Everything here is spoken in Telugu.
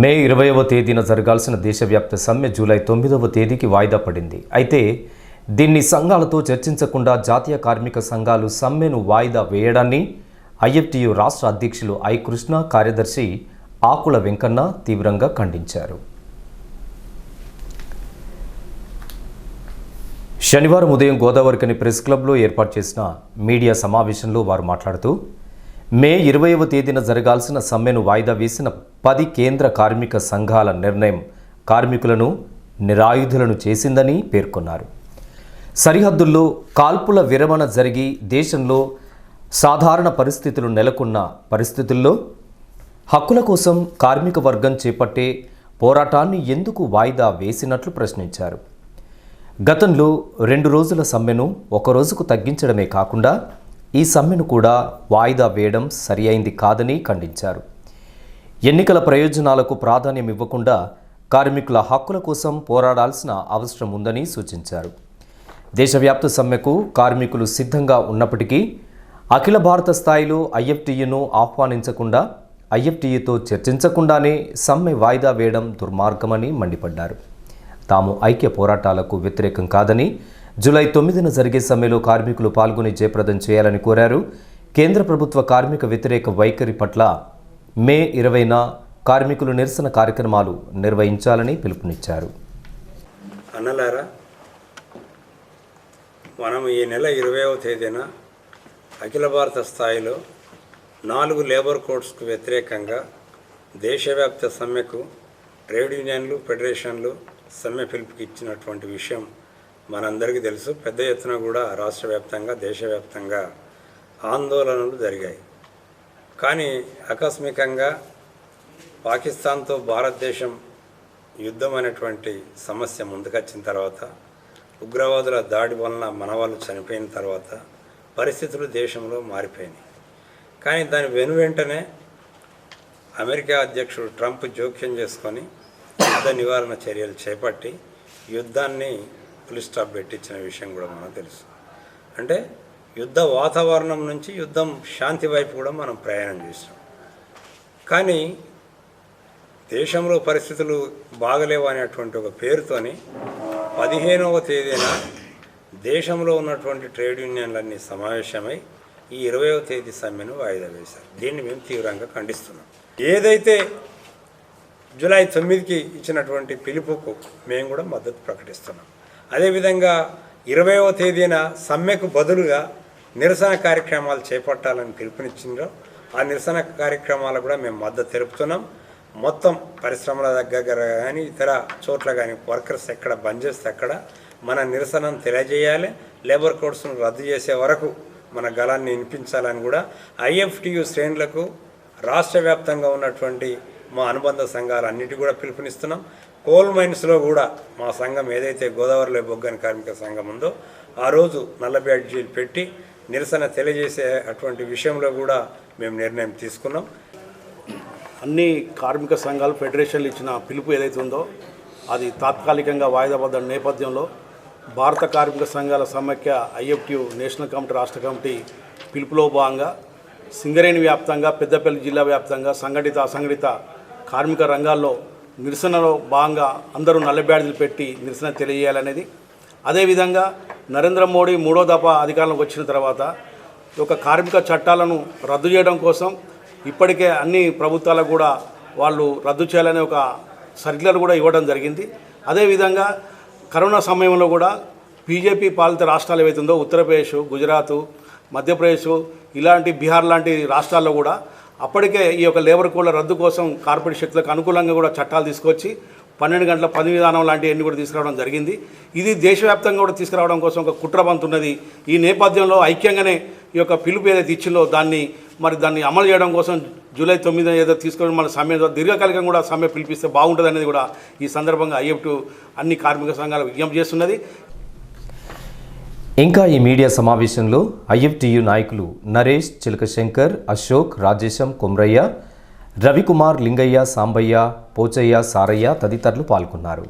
మే ఇరవైవ తేదీన జరగాల్సిన దేశవ్యాప్త సమ్మె జూలై తొమ్మిదవ తేదీకి వాయిదా పడింది. అయితే దీన్ని సంఘాలతో చర్చించకుండా జాతీయ కార్మిక సంఘాలు సమ్మెను వాయిదా వేయడాన్ని ఐఎఫ్టియు రాష్ట్ర అధ్యక్షులు ఐ కృష్ణ కార్యదర్శి ఆకుల వెంకన్న తీవ్రంగా ఖండించారు. శనివారం ఉదయం గోదావరికని ప్రెస్ క్లబ్లో ఏర్పాటు చేసిన మీడియా సమావేశంలో వారు మాట్లాడుతూ మే ఇరవైవ తేదీన జరగాల్సిన సమ్మెను వాయిదా వేసిన పది కేంద్ర కార్మిక సంఘాల నిర్ణయం కార్మికులను నిరాయుధులను చేసిందని పేర్కొన్నారు. సరిహద్దుల్లో కాల్పుల విరమణ జరిగి దేశంలో సాధారణ పరిస్థితులు నెలకొన్న పరిస్థితుల్లో హక్కుల కోసం కార్మిక వర్గం చేపట్టే పోరాటాన్ని ఎందుకు వాయిదా వేసినట్లు ప్రశ్నించారు. గతంలో రెండు రోజుల సమ్మెను ఒక రోజుకు తగ్గించడమే కాకుండా ఈ సమ్మెను కూడా వాయిదా వేయడం సరి అయింది కాదని ఖండించారు. ఎన్నికల ప్రయోజనాలకు ప్రాధాన్యం ఇవ్వకుండా కార్మికుల హక్కుల కోసం పోరాడాల్సిన అవసరం ఉందని సూచించారు. దేశవ్యాప్త సమ్మెకు కార్మికులు సిద్ధంగా ఉన్నప్పటికీ అఖిల భారత స్థాయిలో ఐఎఫ్టీయును ఆహ్వానించకుండా ఐఎఫ్టీయుతో చర్చించకుండానే సమ్మె వాయిదా వేయడం దుర్మార్గమని మండిపడ్డారు. తాము ఐక్య పోరాటాలకు వ్యతిరేకం కాదని జూలై తొమ్మిదిన జరిగే సమ్మెలో కార్మికులు పాల్గొని జయప్రదం చేయాలని కోరారు. కేంద్ర ప్రభుత్వ కార్మిక వ్యతిరేక వైఖరి పట్ల మే ఇరవైన కార్మికులు నిరసన కార్యక్రమాలు నిర్వహించాలని పిలుపునిచ్చారు. అన్నలారా మనం ఈ నెల ఇరవైవ తేదీన అఖిల భారత స్థాయిలో నాలుగు లేబర్ కోడ్స్కు వ్యతిరేకంగా దేశవ్యాప్త సమ్మెకు ట్రేడ్ యూనియన్లు ఫెడరేషన్లు సమ్మె పిలుపుకి ఇచ్చినటువంటి విషయం మనందరికీ తెలుసు పెద్ద ఎత్తున కూడా రాష్ట్ర వ్యాప్తంగా దేశవ్యాప్తంగా ఆందోళనలు జరిగాయి. కానీ ఆకస్మికంగా పాకిస్తాన్తో భారతదేశం యుద్ధం అనేటువంటి సమస్య ముందుకొచ్చిన తర్వాత ఉగ్రవాదుల దాడి వలన మనవాళ్ళు చనిపోయిన తర్వాత పరిస్థితులు దేశంలో మారిపోయినాయి. కానీ దాని వెను వెంటనే అమెరికా అధ్యక్షుడు ట్రంప్ జోక్యం చేసుకొని యుద్ధ నివారణ చర్యలు చేపట్టి యుద్ధాన్ని పులిస్టాప్ పెట్టించిన విషయం కూడా మనకు తెలుసు. అంటే యుద్ధ వాతావరణం నుంచి యుద్ధం శాంతి వైపు కూడా మనం ప్రయాణం చేసాం కానీ దేశంలో పరిస్థితులు బాగలేవు అనేటువంటి ఒక పేరుతోని పదిహేనవ తేదీన దేశంలో ఉన్నటువంటి ట్రేడ్ యూనియన్లన్నీ సమావేశమై ఈ ఇరవైవ తేదీ సమ్మెను వాయిదా వేశారు. దీన్ని మేము తీవ్రంగా ఖండిస్తున్నాం. ఏదైతే జూలై తొమ్మిదికి ఇచ్చినటువంటి పిలుపుకు మేము కూడా మద్దతు ప్రకటిస్తున్నాం. అదేవిధంగా ఇరవైవ తేదీన సమ్మెకు బదులుగా నిరసన కార్యక్రమాలు చేపట్టాలని పిలుపునిచ్చిండ్రు. ఆ నిరసన కార్యక్రమాలకు కూడా మేము మద్దతు తెలుపుతున్నాం. మొత్తం పరిశ్రమల దగ్గర కానీ ఇతర చోట్ల కానీ వర్కర్స్ ఎక్కడ బంద్ చేస్తే అక్కడ మన నిరసనను తెలియజేయాలి. లేబర్ కోడ్స్ను రద్దు చేసే వరకు మన గలాన్ని వినిపించాలని కూడా ఐఎఫ్టియు శ్రేణులకు రాష్ట్ర వ్యాప్తంగా ఉన్నటువంటి మా అనుబంధ సంఘాలన్నిటి కూడా పిలుపునిస్తున్నాం. కోల్ మైన్స్లో కూడా మా సంఘం ఏదైతే గోదావరిలో బొగ్గని కార్మిక సంఘం ఉందో ఆ రోజు నల్ల బ్యాడ్జీలు పెట్టి నిరసన తెలియజేసే అటువంటి విషయంలో కూడా మేము నిర్ణయం తీసుకున్నాం. అన్ని కార్మిక సంఘాలు ఫెడరేషన్లు ఇచ్చిన పిలుపు ఏదైతే ఉందో అది తాత్కాలికంగా వాయిదా పడ్డ నేపథ్యంలో భారత కార్మిక సంఘాల సమైక్య ఐఎఫ్టియు నేషనల్ కమిటీ రాష్ట్ర కమిటీ పిలుపులో భాగంగా సింగరేణి వ్యాప్తంగా పెద్దపల్లి జిల్లా వ్యాప్తంగా సంఘటిత అసంఘటిత కార్మిక రంగాల్లో నిరసనలో భాగంగా అందరూ నల్ల బ్యాడ్జీలు పెట్టి నిరసన తెలియజేయాలనేది. అదేవిధంగా నరేంద్ర మోడీ మూడో దఫా అధికారంలోకి వచ్చిన తర్వాత ఒక కార్మిక చట్టాలను రద్దు చేయడం కోసం ఇప్పటికే అన్ని ప్రభుత్వాలకు కూడా వాళ్ళు రద్దు చేయాలనే ఒక సర్క్యులర్ కూడా ఇవ్వడం జరిగింది. అదేవిధంగా కరోనా సమయంలో కూడా బీజేపీ పాలిత రాష్ట్రాలు ఏవైతుందో ఉత్తరప్రదేశ్ గుజరాత్ మధ్యప్రదేశ్ ఇలాంటి బీహార్ లాంటి రాష్ట్రాల్లో కూడా అప్పటికే ఈ యొక్క లేబర్ కోడ్ల రద్దు కోసం కార్పొరేట్ శక్తులకు అనుకూలంగా కూడా చట్టాలు తీసుకొచ్చి పన్నెండు గంటల పని విధానం లాంటివన్నీ కూడా తీసుకురావడం జరిగింది. ఇది దేశవ్యాప్తంగా కూడా తీసుకురావడం కోసం ఒక కుట్రబంతున్నది ఈ నేపథ్యంలో ఐక్యంగానే ఈ యొక్క పిలుపు ఏదైతే ఇచ్చిందో దాన్ని మరి దాన్ని అమలు చేయడం కోసం జూలై తొమ్మిది ఏదో తీసుకొని మన సమ్మె దీర్ఘకాలికంగా కూడా సమ్మె పిలిపిస్తే బాగుంటుంది అనేది కూడా ఈ సందర్భంగా ఐఎఫ్టు అన్ని కార్మిక సంఘాలు విజ్ఞప్తి చేస్తున్నది. ఇంకా ఈ మీడియా సమావేశంలో ఐఎఫ్టియు నాయకులు నరేష్ చిలకశంకర్ అశోక్ రాజేశం కొమ్రయ్య రవికుమార్ లింగయ్య సాంబయ్య పోచయ్య సారయ్య తదితరులు పాల్గొన్నారు.